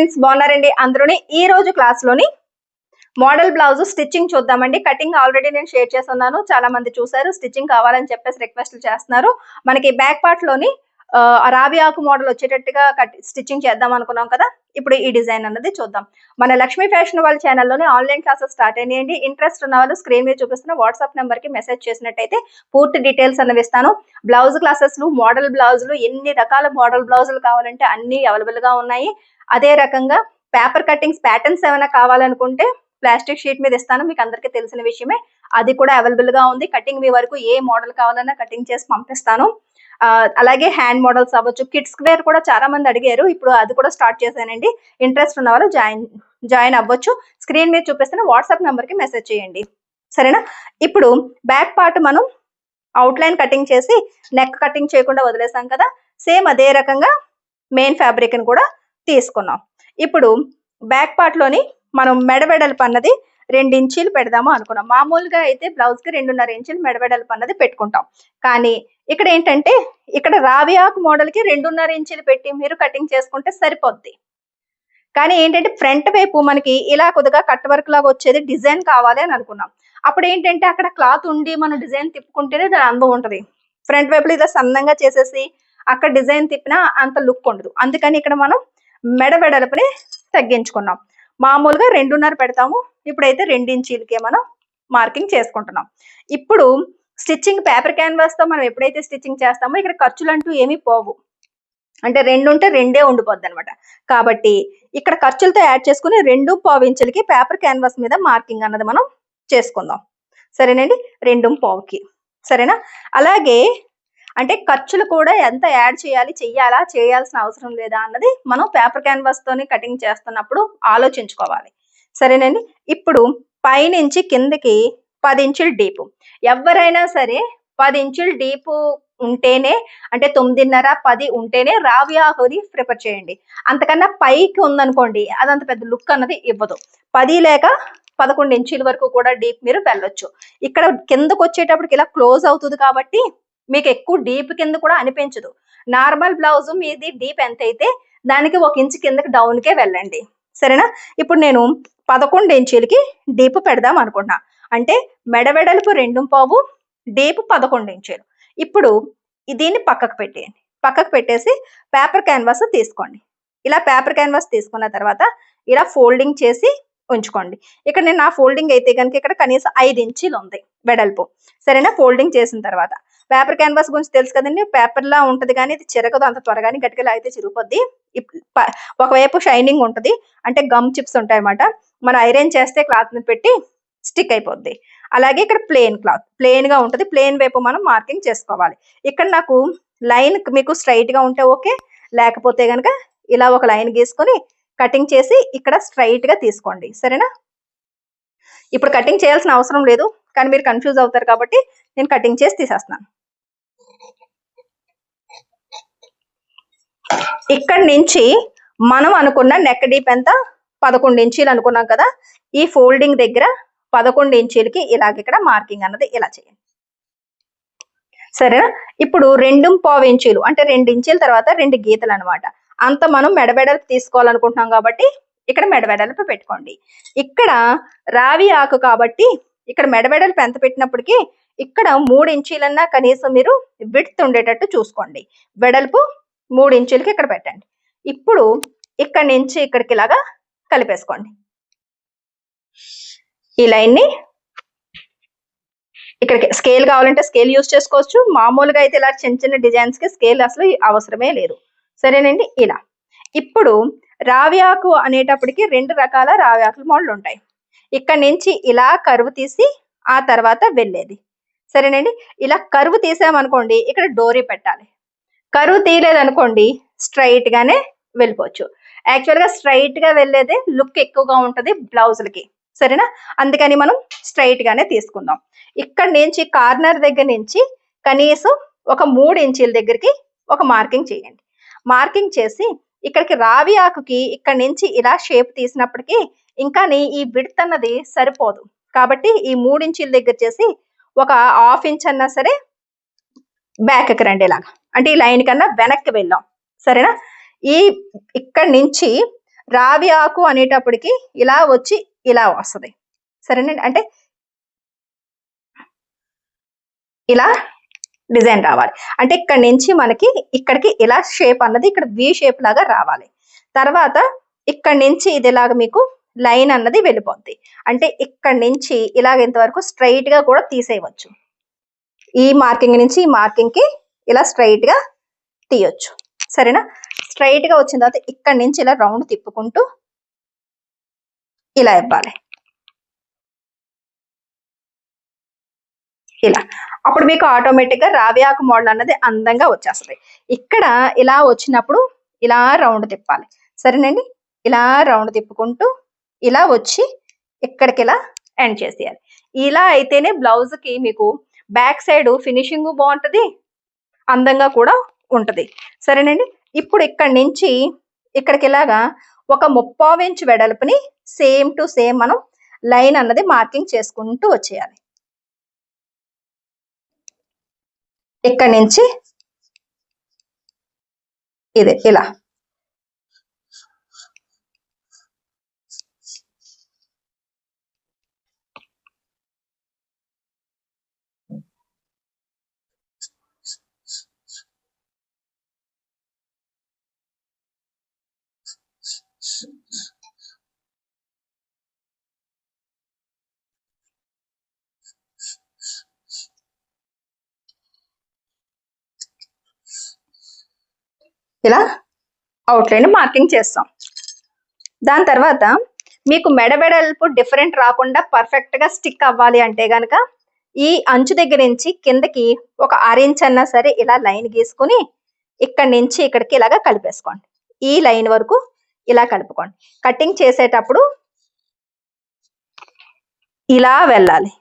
Friends బాగున్నారండి అందరూని? ఈ రోజు క్లాస్లోని మోడల్ బ్లౌజ్ స్టిచ్చింగ్ చూద్దామండి. కటింగ్ ఆల్రెడీ నేను షేర్ చేస్తున్నాను. చాలా మంది చూసారు స్టిచ్చింగ్ కావాలని చెప్పేసి రిక్వెస్ట్ చేస్తున్నారు. మనకి బ్యాక్ పార్ట్లోని ఆ, ఆకు మోడల్ వచ్చేటట్టుగా కట్ స్టిచ్చింగ్ చేద్దాం అనుకున్నాం కదా? ఇప్పుడు ఈ డిజైన్ అన్నది చూద్దాం. మన లక్ష్మీ ఫ్యాషన్ వాళ్ళ ఛానల్లోనే ఆన్లైన్ క్లాసెస్ స్టార్ట్ అయ్యాయండి ఇంట్రెస్ట్ ఉన్న వాళ్ళు స్క్రీన్ మీద చూపిస్తున్న వాట్సాప్ నెంబర్కి మెసేజ్ చేసినట్టయితే పూర్తి డీటెయిల్స్ అనేవి ఇస్తాను. బ్లౌజ్ క్లాసెస్లు మోడల్ బ్లౌజులు ఎన్ని రకాల మోడల్ బ్లౌజులు కావాలంటే అన్ని అవైలబుల్గా ఉన్నాయి. అదే రకంగా పేపర్ కటింగ్స్ ప్యాటర్న్స్ ఏమైనా కావాలనుకుంటే ప్లాస్టిక్ షీట్ మీద ఇస్తాను. మీకు అందరికీ తెలిసిన విషయమే. అది కూడా అవైలబుల్గా ఉంది. కటింగ్ మీ వరకు ఏ మోడల్ కావాలన్నా కటింగ్ చేసి పంపిస్తాను. అలాగే హ్యాండ్ మోడల్స్ అవ్వచ్చు. కిడ్స్ వేర్ కూడా చాలా మంది అడిగారు. ఇప్పుడు అది కూడా స్టార్ట్ చేశానండి. ఇంట్రెస్ట్ ఉన్న వాళ్ళు జాయిన్ జాయిన్ అవ్వచ్చు. స్క్రీన్ మీద చూపిస్తున్న వాట్సాప్ నెంబర్కి మెసేజ్ చేయండి. సరేనా? ఇప్పుడు బ్యాక్ పార్ట్ మనం అవుట్లైన్ కటింగ్ చేసి నెక్ కటింగ్ చేయకుండా వదిలేసాం కదా? సేమ్ అదే రకంగా మెయిన్ ఫ్యాబ్రిక్ని కూడా తీసుకున్నాం. ఇప్పుడు బ్యాక్ పార్ట్లోని మనం మెడబెడల్పు అన్నది రెండు ఇంచీలు పెడదాము అనుకున్నాం. మామూలుగా అయితే బ్లౌజ్కి రెండున్నర ఇంచులు మెడబెడల్పు అన్నది పెట్టుకుంటాం. కానీ ఇక్కడ ఏంటంటే ఇక్కడ రావి ఆకు మోడల్కి రెండున్నర ఇంచులు పెట్టి మీరు కటింగ్ చేసుకుంటే సరిపోద్ది. కానీ ఏంటంటే ఫ్రంట్ వైపు మనకి ఇలా కొద్దిగా కట్ వర్క్ లాగా వచ్చేది డిజైన్ కావాలి అని అనుకున్నాం. అప్పుడు ఏంటంటే అక్కడ క్లాత్ ఉండి మనం డిజైన్ తిప్పుకుంటేనే దాని అందం ఉంటది. ఫ్రంట్ వైపులో ఇలా సన్నంగా చేసేసి అక్కడ డిజైన్ తిప్పినా అంత లుక్ ఉండదు. అందుకని ఇక్కడ మనం మెడ వెడల్పుని తగ్గించుకున్నాం. మామూలుగా రెండున్నర పెడతాము. ఇప్పుడైతే రెండించీలకే మనం మార్కింగ్ చేసుకుంటున్నాం. ఇప్పుడు స్టిచ్చింగ్ పేపర్ క్యాన్వాస్తో మనం ఎప్పుడైతే స్టిచ్చింగ్ చేస్తామో ఇక్కడ ఖర్చులు అంటూ ఏమీ పోవు. అంటే రెండు ఉంటే రెండే ఉండిపోద్ది అనమాట కాబట్టి ఇక్కడ ఖర్చులతో యాడ్ చేసుకుని రెండు పావు ఇంచులకి పేపర్ క్యాన్వాస్ మీద మార్కింగ్ అన్నది మనం చేసుకుందాం. సరేనండి? రెండు పావుకి. సరేనా? అలాగే అంటే ఖర్చులు కూడా ఎంత యాడ్ చేయాలి చెయ్యాలా చేయాల్సిన అవసరం లేదా అన్నది మనం పేపర్ క్యాన్వాస్ తోని కటింగ్ చేస్తున్నప్పుడు ఆలోచించుకోవాలి. సరేనండి? ఇప్పుడు పైనుంచి కిందకి పది ఇంచులు డీపు. ఎవరైనా సరే పది ఇంచులు డీపు ఉంటేనే అంటే తొమ్మిదిన్నర పది ఉంటేనే రావి ఆకుని ప్రిపేర్ చేయండి. అంతకన్నా పైకి ఉందనుకోండి అదంత పెద్ద లుక్ అన్నది ఇవ్వదు. పది లేక పదకొండు ఇంచుల వరకు కూడా డీప్ మీరు వెళ్ళొచ్చు. ఇక్కడ కిందకు వచ్చేటప్పటికి ఇలా క్లోజ్ అవుతుంది కాబట్టి మీకు ఎక్కువ డీప్ కింద కూడా అనిపించదు. నార్మల్ బ్లౌజ్ మీది డీప్ ఎంత అయితే దానికి ఒక ఇంచు కిందకి డౌన్కే వెళ్ళండి. సరేనా? ఇప్పుడు నేను పదకొండు ఇంచులకి డీప్ పెడదాం అనుకుంటున్నా. అంటే మెడవెడలుపు రెండు పావు డీప్ పదకొండు ఇంచులు. ఇప్పుడు దీన్ని పక్కకు పెట్టేయండి. పక్కకు పెట్టేసి పేపర్ క్యాన్వాస్ తీసుకోండి. ఇలా పేపర్ క్యాన్వాస్ తీసుకున్న తర్వాత ఇలా ఫోల్డింగ్ చేసి ఉంచుకోండి. ఇక్కడ నేను నా ఫోల్డింగ్ అయితే కనుక ఇక్కడ కనీసం ఐదు ఇంచీలు ఉంది వెడల్పు. సరేనా? ఫోల్డింగ్ చేసిన తర్వాత. పేపర్ క్యాన్వాస్ గురించి తెలుసు కదండి. పేపర్ లా ఉంటది కానీ ఇది చిరగదు అంత త్వరగానే గట్టిగా లాగితే చిరిగిపోద్ది. ఒకవైపు షైనింగ్ ఉంటుంది. అంటే గమ్ చిప్స్ ఉంటాయి అన్నమాట మనం ఐరన్ చేస్తే క్లాత్ని పెట్టి స్టిక్ అయిపోద్ది. అలాగే ఇక్కడ ప్లెయిన్ క్లాత్. ప్లెయిన్గా ఉంటుంది. ప్లెయిన్ వైపు మనం మార్కింగ్ చేసుకోవాలి. ఇక్కడ నాకు లైన్ మీకు స్ట్రైట్గా ఉంటే ఓకే. లేకపోతే గనక ఇలా ఒక లైన్ గీసుకొని కటింగ్ చేసి ఇక్కడ స్ట్రైట్గా తీసుకోండి. సరేనా? ఇప్పుడు కటింగ్ చేయాల్సిన అవసరం లేదు. కానీ మీరు కన్ఫ్యూజ్ అవుతారు కాబట్టి నేను కటింగ్ చేసి తీసేస్తాను ఇక్కడ నుంచి మనం అనుకున్న నెక్ డీప్ ఎంత? పదకొండు ఇంచీలు అనుకున్నాం కదా. ఈ ఫోల్డింగ్ దగ్గర పదకొండు ఇంచీలకి ఇలాగ ఇక్కడ మార్కింగ్ అన్నది ఇలా చేయండి. సరేనా? ఇప్పుడు రెండు పావు ఇంచీలు అంటే రెండు ఇంచీల తర్వాత రెండు గీతలు అన్నమాట. అంత మనం మెడబెడల్పు తీసుకోవాలనుకుంటున్నాం కాబట్టి ఇక్కడ మెడబెడల్పు పెట్టుకోండి. ఇక్కడ రావి ఆకు కాబట్టి ఇక్కడ మెడబెడల్పు ఎంత పెట్టినప్పటికీ ఇక్కడ మూడు ఇంచీలన్నా కనీసం మీరు విడ్త్ ఉండేటట్టు చూసుకోండి. వెడల్పు మూడు ఇంచులకి ఇక్కడ పెట్టండి. ఇప్పుడు ఇక్కడ నుంచి ఇక్కడికి ఇలాగా కలిపేసుకోండి. ఈ లైన్ని ఇక్కడికి స్కేల్ కావాలంటే స్కేల్ యూస్ చేసుకోవచ్చు. మామూలుగా అయితే ఇలా చిన్న చిన్న డిజైన్స్కి స్కేల్ అసలు అవసరమే లేదు. సరేనండి? ఇలా. ఇప్పుడు రావి ఆకు అనేటప్పటికి రెండు రకాల రావి ఆకుల మోడల్ ఉంటాయి. ఇక్కడ నుంచి ఇలా కరువు తీసి ఆ తర్వాత వెళ్ళేది. సరేనండి? ఇలా కరువు తీసామనుకోండి ఇక్కడ డోరీ పెట్టాలి. కరువు తీయలేదనుకోండి స్ట్రైట్గానే వెళ్ళిపోవచ్చు. యాక్చువల్గా గా వెళ్ళేదే లుక్ ఎక్కువగా ఉంటుంది బ్లౌజులకి. సరేనా? అందుకని మనం స్ట్రైట్గానే తీసుకుందాం. ఇక్కడ నుంచి కార్నర్ దగ్గర నుంచి కనీసం ఒక మూడు ఇంచీల దగ్గరికి ఒక మార్కింగ్ చేయండి. మార్కింగ్ చేసి ఇక్కడికి రావి ఆకుకి ఇక్కడ నుంచి ఇలా షేప్ తీసినప్పటికీ ఇంకా ఈ విడత్ అన్నది సరిపోదు. కాబట్టి ఈ మూడు ఇంచీల దగ్గర చేసి ఒక హాఫ్ ఇంచ్ అన్నా సరే బ్యాక్కి రండి ఇలాగా అంటే ఈ లైన్ కన్నా వెనక్కి వెళ్ళాం. సరేనా? ఈ ఇక్కడి నుంచి రావి ఆకు అనేటప్పటికి ఇలా వచ్చి ఇలా వస్తుంది. సరేనండి అంటే ఇలా డిజైన్ రావాలి. అంటే ఇక్కడ నుంచి మనకి ఇక్కడికి ఇలా షేప్ అన్నది ఇక్కడ వి షేప్ లాగా రావాలి. తర్వాత ఇక్కడ నుంచి ఇది ఇలాగ మీకు లైన్ అన్నది వెళ్ళిపోద్ది. అంటే ఇక్కడ నుంచి ఇలాగ ఇంతవరకు స్ట్రైట్గా కూడా తీసేయవచ్చు. ఈ మార్కింగ్ నుంచి ఈ మార్కింగ్కి ఇలా స్ట్రైట్గా తీయొచ్చు. సరేనా? స్ట్రైట్గా వచ్చిన తర్వాత ఇక్కడ నుంచి ఇలా రౌండ్ తిప్పుకుంటూ ఇలా ఇవ్వాలి. ఇలా. అప్పుడు మీకు ఆటోమేటిక్గా రావ్యాకు మోడల్ అన్నది అందంగా వచ్చేస్తుంది. ఇక్కడ ఇలా వచ్చినప్పుడు ఇలా రౌండ్ తిప్పాలి. సరేనండి? ఇలా రౌండ్ తిప్పుకుంటూ ఇలా వచ్చి ఇక్కడికి ఇలా ఎండ్ చేసేయాలి. ఇలా అయితేనే బ్లౌజ్కి మీకు బ్యాక్ సైడ్ ఫినిషింగ్ బాగుంటుంది అందంగా కూడా ఉంటుంది. సరేనండి? ఇప్పుడు ఇక్కడి నుంచి ఇక్కడికి ఇలాగా ఒక ముప్పావు వెడల్పుని సేమ్ టు సేమ్ మనం లైన్ అన్నది మార్కింగ్ చేసుకుంటూ వచ్చేయాలి. ఇక్కడి నుంచి ఇది ఇలా. ఇలా అవుట్లైన్ మార్కింగ్ చేస్తాం. దాని తర్వాత మీకు మెడ వెడల్పు డిఫరెంట్ రాకుండా పర్ఫెక్ట్గా స్టిక్ అవ్వాలి అంటే కనుక ఈ అంచు దగ్గర నుంచి కిందకి ఒక ఇంచ్ అన్నా సరే ఇలా లైన్ గీసుకుని ఇక్కడి నుంచి ఇక్కడికి ఇలాగా కలిపేసుకోండి. ఈ లైన్ వరకు ఇలా కలుపుకోండి. కటింగ్ చేసేటప్పుడు ఇలా వెళ్ళాలి.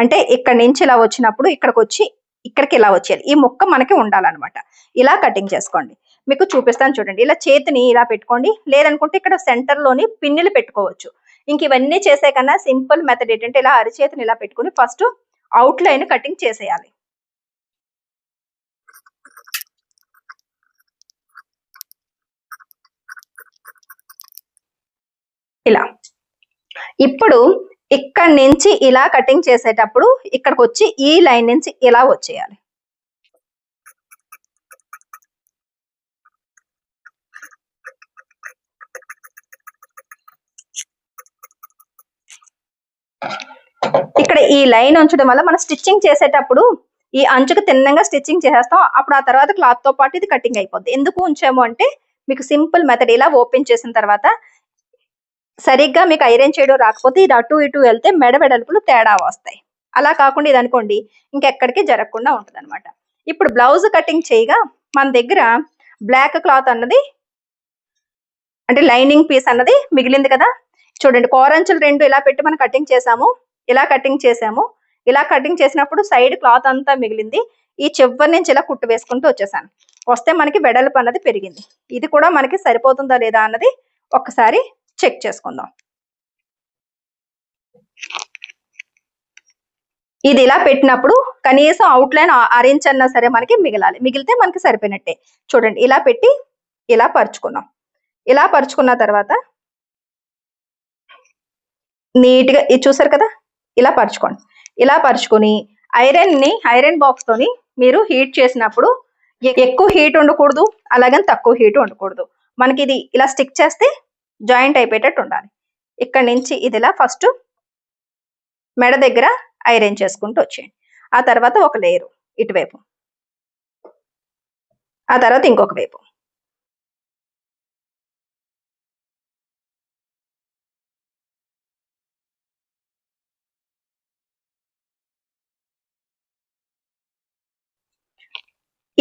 అంటే ఇక్కడి నుంచి ఇలా వచ్చినప్పుడు ఇక్కడికి వచ్చి ఇక్కడికి ఇలా వచ్చేయాలి. ఈ ముక్క మనకి ఉండాలన్నమాట. ఇలా కటింగ్ చేసుకోండి. మీకు చూపిస్తాను చూడండి. ఇలా చేతిని ఇలా పెట్టుకోండి. లేదనుకుంటే ఇక్కడ సెంటర్లోని పిన్నులు పెట్టుకోవచ్చు. ఇంక ఇవన్నీ చేసే కన్నా సింపుల్ మెథడ్ ఏంటంటే ఇలా అరిచేతిని ఇలా పెట్టుకుని ఫస్ట్ అవుట్ లైన్ కటింగ్ చేసేయాలి. ఇలా. ఇప్పుడు ఇక్కడ నుంచి ఇలా కటింగ్ చేసేటప్పుడు ఇక్కడికి వచ్చి ఈ లైన్ నుంచి ఇలా వచ్చేయాలి. ఇక్కడ ఈ లైన్ ఉంచడం వల్ల మనం స్టిచ్చింగ్ చేసేటప్పుడు ఈ అంచుకు తిన్నంగా స్టిచ్చింగ్ చేసేస్తాం. అప్పుడు ఆ తర్వాత క్లాత్తో పాటు ఇది కటింగ్ అయిపోద్ది. ఎందుకు ఉంచాము అంటే మీకు సింపుల్ మెథడ్ ఇలా ఓపెన్ చేసిన తర్వాత సరిగ్గా మీకు ఐరన్ చేయడం రాకపోతే ఇది అటు ఇటు వెళ్తే మెడ వెడల్పులు తేడా వస్తాయి. అలా కాకుండా ఇది అనుకోండి ఇంకెక్కడికి జరగకుండా ఉంటుంది అనమాట ఇప్పుడు బ్లౌజ్ కటింగ్ చేయగా మన దగ్గర బ్లాక్ క్లాత్ అన్నది అంటే లైనింగ్ పీస్ అన్నది మిగిలింది కదా. చూడండి కోరంచులు రెండు ఇలా పెట్టి మనం కటింగ్ చేసాము. ఇలా కటింగ్ చేసాము. ఇలా కటింగ్ చేసినప్పుడు సైడ్ క్లాత్ అంతా మిగిలింది. ఈ చివరి నుంచి ఇలా కుట్టు వేసుకుంటూ వచ్చేసాను. వస్తే మనకి వెడల్పు అన్నది పెరిగింది. ఇది కూడా మనకి సరిపోతుందా లేదా అన్నది ఒక్కసారి చెక్ చేసుకుందాం. ఇది ఇలా పెట్టినప్పుడు కనీసం అవుట్లైన్ అరేంజ్ అన్నా సరే మనకి మిగలాలి. మిగిలితే మనకి సరిపోయినట్టే. చూడండి ఇలా పెట్టి ఇలా పరుచుకున్నాం. ఇలా పరుచుకున్న తర్వాత నీట్గా ఇది చూసారు కదా? ఇలా పరుచుకోండి. ఇలా పరుచుకొని ఐరన్ని ఐరన్ బాక్స్తోని మీరు హీట్ చేసినప్పుడు ఎక్కువ హీట్ ఉండకూడదు అలాగని తక్కువ హీట్ ఉండకూడదు. మనకి ఇది ఇలా స్టిక్ చేస్తే జాయింట్ అయిపోయేటట్టు ఉండాలి. ఇక్కడ నుంచి ఇది ఇలా ఫస్ట్ మెడ దగ్గర ఐరన్ చేసుకుంటూ వచ్చేయండి. ఆ తర్వాత ఒక లేయరు ఇటువైపు. ఆ తర్వాత ఇంకొక వైపు.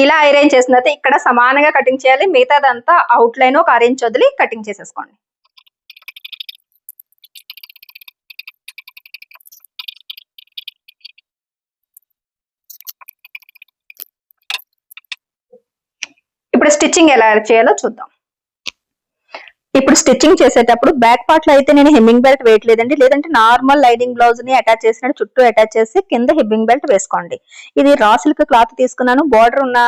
ఇలా అరేంజ్ చేసిన తర్వాత ఇక్కడ సమానంగా కటింగ్ చేయాలి. మిగతాదంతా అవుట్ లైన్ ఒక అరేంజ్ వదిలి కటింగ్ చేసేసుకోండి. ఇప్పుడు స్టిచ్చింగ్ ఎలా చేయాలో చూద్దాం. ఇప్పుడు స్టిచ్చింగ్ చేసేటప్పుడు బ్యాక్ పార్ట్లో అయితే నేను హెమ్మింగ్ బెల్ట్ వేయట్లేదండి. లేదంటే నార్మల్ లైనింగ్ బ్లౌజ్ని అటాచ్ చేసినట్టు చుట్టూ అటాచ్ చేసి కింద హెమ్మింగ్ బెల్ట్ వేసుకోండి. ఇది రా సిల్క్ క్లాత్ తీసుకున్నాను. బార్డర్ ఉన్న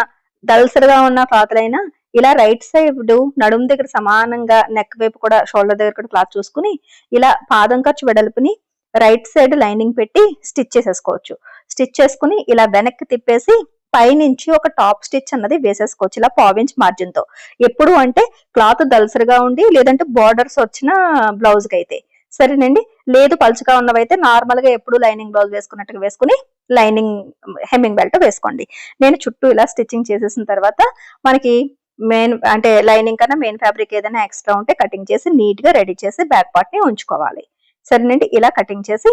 దల్సర్గా ఉన్న క్లాత్ అయినా ఇలా రైట్ సైడ్ నడుము దగ్గర సమానంగా నెక్ వైపు కూడా షోల్డర్ దగ్గర కూడా క్లాత్ చూసుకుని ఇలా పాదం ఖర్చు వెడల్పుని రైట్ సైడ్ లైనింగ్ పెట్టి స్టిచ్ చేసేసుకోవచ్చు. స్టిచ్ చేసుకుని ఇలా వెనక్కి తిప్పేసి పైనుంచి ఒక టాప్ స్టిచ్ అన్నది వేసేసుకోవచ్చు. ఇలా పావించ్ మార్జిన్తో. ఎప్పుడు అంటే క్లాత్ దలసరిగా ఉండి లేదంటే బార్డర్స్ వచ్చిన బ్లౌజ్కి అయితే. సరేనండి? లేదు పలుచగా ఉన్నవైతే నార్మల్గా ఎప్పుడు లైనింగ్ బ్లౌజ్ వేసుకున్నట్టుగా వేసుకుని లైనింగ్ హెమ్మింగ్ బెల్ట్ వేసుకోండి. నేను చుట్టూ ఇలా స్టిచ్చింగ్ చేసేసిన తర్వాత మనకి మెయిన్ అంటే లైనింగ్ కన్నా మెయిన్ ఫ్యాబ్రిక్ ఏదైనా ఎక్స్ట్రా ఉంటే కటింగ్ చేసి నీట్గా రెడీ చేసి బ్యాక్ పార్ట్ని ఉంచుకోవాలి. సరేనండి? ఇలా కటింగ్ చేసి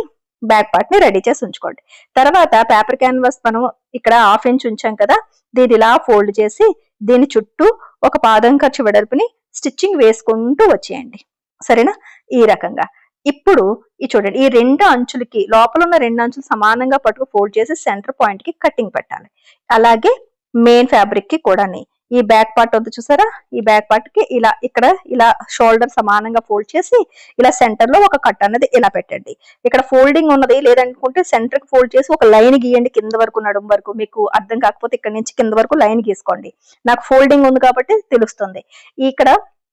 బ్యాక్ పార్ట్ని రెడీ చేసి ఉంచుకోండి. తర్వాత పేపర్ క్యాన్వాస్ మనం ఇక్కడ హాఫ్ ఇంచ్ ఉంచాం కదా దీని ఇలా ఫోల్డ్ చేసి దీని చుట్టూ ఒక పాదం ఖర్చు వెడల్పుని స్టిచ్చింగ్ వేసుకుంటూ వచ్చేయండి. సరేనా? ఈ రకంగా. ఇప్పుడు ఈ చూడండి ఈ రెండు అంచులకి లోపల ఉన్న రెండు అంచులు సమానంగా పట్టుకు ఫోల్డ్ చేసి సెంటర్ పాయింట్కి కటింగ్ పెట్టాలి. అలాగే మెయిన్ ఫ్యాబ్రిక్కి కూడాని. ఈ బ్యాక్ పార్ట్ వద్ద చూసారా? ఈ బ్యాక్ పార్ట్కి ఇలా ఇక్కడ ఇలా షోల్డర్ సమానంగా ఫోల్డ్ చేసి ఇలా సెంటర్లో ఒక కట్ అన్నది ఇలా పెట్టండి. ఇక్కడ ఫోల్డింగ్ ఉన్నది లేదనుకుంటే సెంటర్కి ఫోల్డ్ చేసి ఒక లైన్ గీయండి కింద వరకు నడుము వరకు. మీకు అర్థం కాకపోతే ఇక్కడ నుంచి కింద వరకు లైన్ గీసుకోండి. నాకు ఫోల్డింగ్ ఉంది కాబట్టి తెలుస్తుంది. ఇక్కడ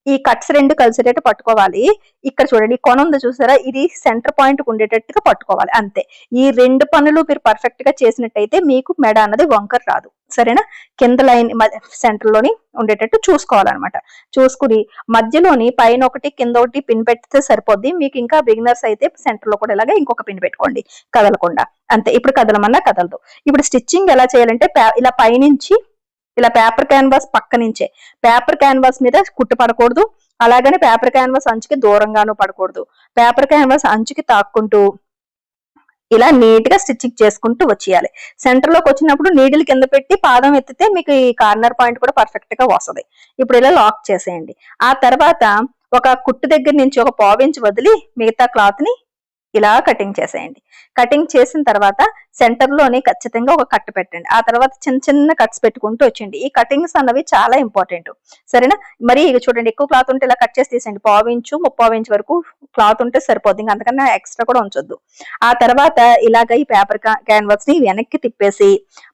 ఈ కట్స్ రెండు కలిసేటట్టు పట్టుకోవాలి. ఇక్కడ చూడండి ఈ కొన ఉంది చూసారా? ఇది సెంటర్ పాయింట్ ఉండేటట్టుగా పట్టుకోవాలి అంతే. ఈ రెండు పనులు మీరు పర్ఫెక్ట్గా చేసినట్టయితే మీకు మెడ అన్నది వంకర్ రాదు. సరేనా? కింద లైన్ సెంటర్లోని ఉండేటట్టు చూసుకోవాలన్నమాట. చూసుకుని మధ్యలోని పైన ఒకటి కింద ఒకటి పిన్ పెడితే సరిపోద్ది. మీకు ఇంకా బిగినర్స్ అయితే సెంటర్లో కూడా ఇలాగే ఇంకొక పిన్ పెట్టుకోండి కదలకుండా. అంతే. ఇప్పుడు కదలమన్నా కదలదు. ఇప్పుడు స్టిచ్చింగ్ ఎలా చేయాలంటే ఇలా పైనుంచి ఇలా పేపర్ క్యాన్వాస్ పక్క నుంచే పేపర్ క్యాన్వాస్ మీద కుట్టు పడకూడదు. అలాగనే పేపర్ క్యాన్వాస్ అంచుకి దూరంగాను పడకూడదు. పేపర్ క్యాన్వాస్ అంచుకి తాక్కుంటూ ఇలా నీట్గా స్టిచ్చింగ్ చేసుకుంటూ వచ్చేయాలి. సెంటర్లోకి వచ్చినప్పుడు నీడిల్ కింద పెట్టి పాదం ఎత్తితే మీకు ఈ కార్నర్ పాయింట్ కూడా పర్ఫెక్ట్గా వస్తది. ఇప్పుడు ఇలా లాక్ చేసేయండి. ఆ తర్వాత ఒక కుట్టు దగ్గర నుంచి ఒక పావించి వదిలి మిగతా క్లాత్ని ఇలా కటింగ్ చేసేయండి. కటింగ్ చేసిన తర్వాత సెంటర్లోని ఖచ్చితంగా ఒక కట్ పెట్టండి. ఆ తర్వాత చిన్న చిన్న కట్స్ పెట్టుకుంటూ వచ్చేయండి. ఈ కటింగ్స్ అన్నవి చాలా ఇంపార్టెంట్ సరేనా? మరి ఇక చూడండి ఎక్కువ క్లాత్ ఉంటే ఇలా కట్ చేసి తీసేయండి. పావు ఇంచు ముప్పావు ఇంచు వరకు క్లాత్ ఉంటే సరిపోద్ది. ఇంకా అంతకన్నా ఎక్స్ట్రా కూడా ఉంచొద్దు. ఆ తర్వాత ఇలాగ ఈ పేపర్ క్యాన్వాస్ని వెనక్కి తిప్పేసి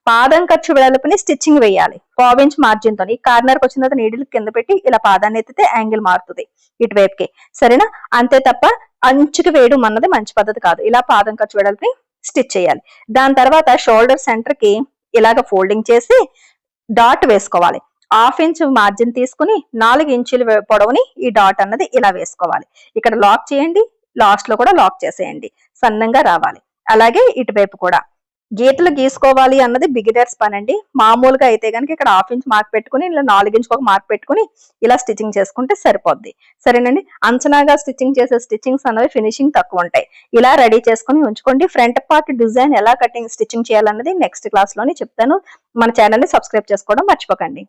పాదం ఖర్చు వెడల్పుని స్టిచ్చింగ్ వేయాలి. పావు ఇంచ్ మార్జిన్తో కార్నర్కి వచ్చిన తర్వాత నీడిల్ కింద పెట్టి ఇలా పాదాన్ని ఎత్తితే యాంగిల్ మారుతుంది ఇటువైపుకి. సరేనా? అంతే తప్ప అంచుకి వేయడం అన్నది మంచి పద్ధతి కాదు. ఇలా పాదం ఖర్చు వెడల్పి స్టిచ్ చేయాలి. దాని తర్వాత షోల్డర్ సెంటర్కి ఇలాగ ఫోల్డింగ్ చేసి డాట్ వేసుకోవాలి. హాఫ్ ఇంచ్ మార్జిన్ తీసుకుని నాలుగు ఇంచుల పొడవుని ఈ డాట్ అన్నది ఇలా వేసుకోవాలి. ఇక్కడ లాక్ చేయండి లాస్ట్లో కూడా లాక్ చేసేయండి. సన్నంగా రావాలి. అలాగే ఇటువైపు కూడా. గీతలు గీసుకోవాలి అన్నది బిగినర్స్ పని అండి మామూలుగా అయితే కనుక ఇక్కడ హాఫ్ ఇంచ్ మార్క్ పెట్టుకుని ఇలా నాలుగించుకు ఒక మార్క్ పెట్టుకుని ఇలా స్టిచ్చింగ్ చేసుకుంటే సరిపోద్ది. సరేనండి? అంచనాగా స్టిచ్చింగ్ చేసే స్టిచ్చింగ్స్ అనేవి ఫినిషింగ్ తక్కువ ఉంటాయి. ఇలా రెడీ చేసుకుని ఉంచుకోండి. ఫ్రంట్ పార్ట్ డిజైన్ ఎలా కటింగ్ స్టిచ్చింగ్ చేయాలన్నది నెక్స్ట్ క్లాస్లోనే చెప్తాను. మన ఛానల్ని సబ్స్క్రైబ్ చేసుకోవడం మర్చిపోకండి.